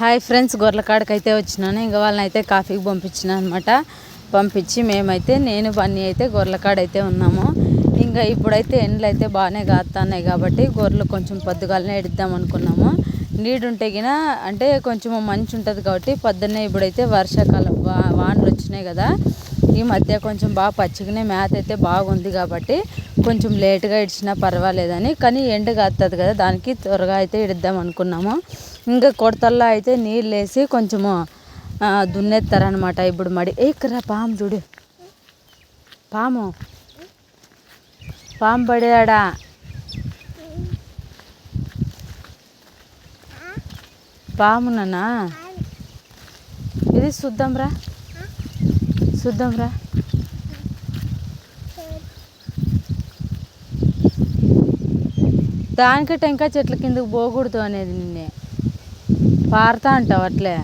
Hi friends గొర్రెల అయితే వచ్చినాను. ఇంకా వాళ్ళని అయితే కాఫీకి పంపించిన అనమాట పంపించి మేమైతే నేను బన్నీ అయితే గొర్రెల అయితే ఉన్నాము. ఇంకా ఇప్పుడైతే ఎండలు అయితే బాగానే కాస్తున్నాయి కాబట్టి గొర్రెలు కొంచెం పొద్దుగాలనే ఎడిద్దాం అనుకున్నాము. నీడు ఉంటే గిన అంటే కొంచెం మంచి ఉంటుంది కాబట్టి పొద్దున్నే ఇప్పుడైతే వర్షాకాలం వా వానలు వచ్చినాయి కదా. ఈ మధ్య కొంచెం బాగా పచ్చిగానే మేత అయితే బాగుంది కాబట్టి కొంచెం లేట్గా ఇడిచినా పర్వాలేదని కానీ ఎండ కాస్తుంది కదా దానికి త్వరగా అయితే ఇడిద్దాం అనుకున్నాము. ఇంకా కొడతల్లో అయితే నీళ్ళు వేసి కొంచెము దున్నేస్తారనమాట ఇప్పుడు మడి ఏ ఇక్కడ పాము చూడు. పాము. పాము పడాడా పామునన్నా ఇది చూద్దాంరా చూద్దాంరా దానికి టెంకాయ చెట్ల కిందకు పోకూడదు అనేది నిన్నే. పారుతా అంటావు అట్లే.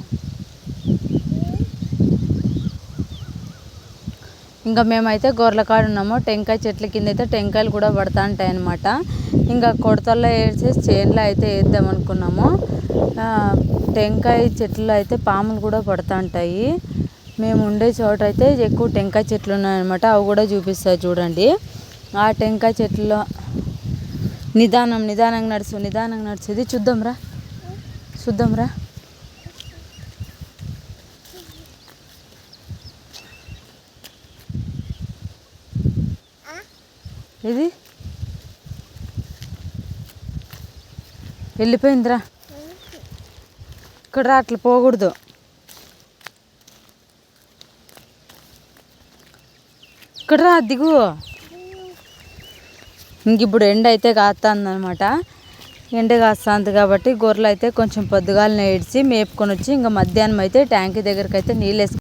ఇంకా మేమైతే గొర్రెల కాడ ఉన్నాము. టెంకాయ చెట్ల కింద అయితే టెంకాయలు కూడా పడతా ఉంటాయి అన్నమాట ఇంకా కొడతల్లో వేసేసి చేనులో అయితే వేద్దాం అనుకున్నాము. టెంకాయ చెట్లు అయితే పాములు కూడా పడతా ఉంటాయి మేము ఉండే చోట అయితే ఎక్కువ టెంకాయ చెట్లు ఉన్నాయన్నమాట. అవి కూడా చూపిస్తాయి చూడండి. ఆ టెంకాయ చెట్లలో నిదానం నిదానంగా నడుచు నిదానంగా నడిచేది చూద్దాం రా. చూద్దాంరా ఇది? వెళ్ళిపోయిందిరా. ఇక్కడ రా అట్లా పోకూడదు. ఇక్కడ రా దిగు. ఇంక ఇప్పుడు ఎండ అయితే కాస్తుంది అనమాట ఎండ కాస్తుంది కాబట్టి గొర్రెలు అయితే కొంచెం పొద్దుగాలనే ఏడ్చి మేపుకొని వచ్చి ఇంకా మధ్యాహ్నం అయితే ట్యాంక్ దగ్గరికి అయితే నీళ్ళు వేసుకొని